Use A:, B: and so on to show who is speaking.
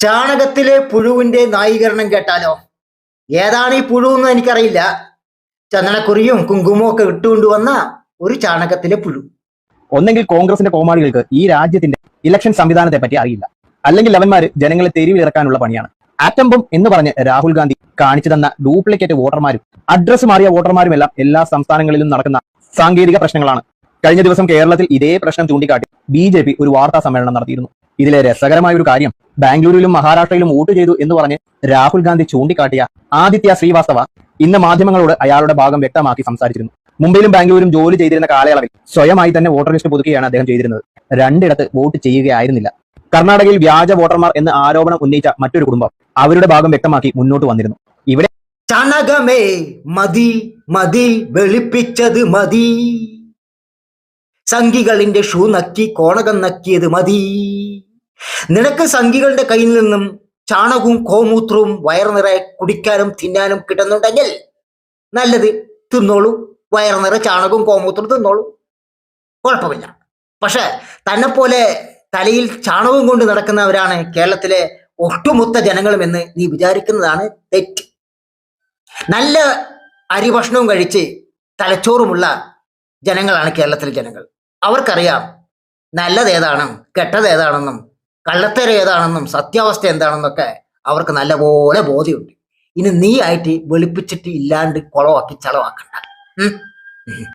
A: ചാണകത്തിലെ പുഴുവിന്റെ നായീകരണം കേട്ടാലോ? ഏതാണ് ഈ പുഴു എന്ന് എനിക്കറിയില്ല. ചന്ദനക്കുറിയും കുങ്കുമവും ഒക്കെ ഇട്ടുകൊണ്ടുവന്ന ഒരു ചാണകത്തിലെ പുഴു.
B: ഒന്നെങ്കിൽ കോൺഗ്രസിന്റെ കോമാളികൾക്ക് ഈ രാജ്യത്തിന്റെ ഇലക്ഷൻ സംവിധാനത്തെ പറ്റി അറിയില്ല. അല്ലെങ്കിൽ അവന്മാര് ജനങ്ങളെ തെരുവിലിറക്കാനുള്ള പണിയാണ്. ആറ്റംബം എന്ന് പറഞ്ഞ് രാഹുൽ ഗാന്ധി കാണിച്ചു തന്ന ഡ്യൂപ്ലിക്കേറ്റ് വോട്ടർമാരും അഡ്രസ് മാറിയ വോട്ടർമാരും എല്ലാം എല്ലാ സംസ്ഥാനങ്ങളിലും നടക്കുന്ന സാങ്കേതിക പ്രശ്നങ്ങളാണ്. കഴിഞ്ഞ ദിവസം കേരളത്തിൽ ഇതേ പ്രശ്നം ചൂണ്ടിക്കാട്ടി ബി ഒരു വാർത്താ സമ്മേളനം നടത്തിയിരുന്നു. ഇതിലെ രസകരമായ ഒരു കാര്യം ബാംഗ്ലൂരിലും മഹാരാഷ്ട്രയിലും വോട്ട് ചെയ്തു എന്ന് പറഞ്ഞ് രാഹുൽ ഗാന്ധി ചൂണ്ടിക്കാട്ടിയ ആദിത്യ ശ്രീവാസ്തവ ഇന്ന് മാധ്യമങ്ങളോട് അയാളുടെ ഭാഗം വ്യക്തമാക്കി സംസാരിച്ചിരുന്നു. മുംബൈയിലും ബാംഗ്ലൂരും ജോലി ചെയ്തിരുന്ന കാലയളവിൽ സ്വയമായി തന്നെ വോട്ടർ ലിസ്റ്റ് പുതുക്കുകയാണ് അദ്ദേഹം ചെയ്തിരുന്നത്. രണ്ടിടത്ത് വോട്ട് ചെയ്യുകയായിരുന്നില്ല. കർണാടകയിൽ വ്യാജ വോട്ടർമാർ എന്ന് ആരോപണം ഉന്നയിച്ച മറ്റൊരു കുടുംബം അവരുടെ ഭാഗം വ്യക്തമാക്കി മുന്നോട്ട് വന്നിരുന്നു. ഇവിടെ
A: ചണകമേ മതി മതി വെളുപ്പിച്ചത് മതി. സംഘികളിന്റെ ഷൂ നക്കി കോണകം നക്കിയത് മതി. നിനക്ക് സംഘികളുടെ കയ്യിൽ നിന്നും ചാണകവും കോമൂത്രവും വയർ നിറയെ കുടിക്കാനും തിന്നാനും കിട്ടുന്നുണ്ടെങ്കിൽ നല്ലത് തിന്നോളൂ. വയർ നിറയെ ചാണകവും കോമൂത്രവും തിന്നോളൂ. കുഴപ്പമില്ല. പക്ഷെ പോലെ തലയിൽ ചാണകവും കൊണ്ട് നടക്കുന്നവരാണ് കേരളത്തിലെ ഒട്ടുമൊത്ത ജനങ്ങളും എന്ന് നീ വിചാരിക്കുന്നതാണ് തെറ്റ്. നല്ല അരിഭക്ഷണവും കഴിച്ച് തലച്ചോറുമുള്ള ജനങ്ങളാണ് കേരളത്തിലെ ജനങ്ങൾ. അവർക്കറിയാം നല്ലത് ഏതാണ് കെട്ടത് ഏതാണെന്നും കള്ളത്തരം ഏതാണെന്നും സത്യാവസ്ഥ എന്താണെന്നൊക്കെ അവർക്ക് നല്ലപോലെ ബോധ്യമുണ്ട്. ഇനി നീ ആയിട്ട് വെളുപ്പിച്ചിട്ട് ഇല്ലാണ്ട് കുളമാക്കി ചളവാക്കണ്ട.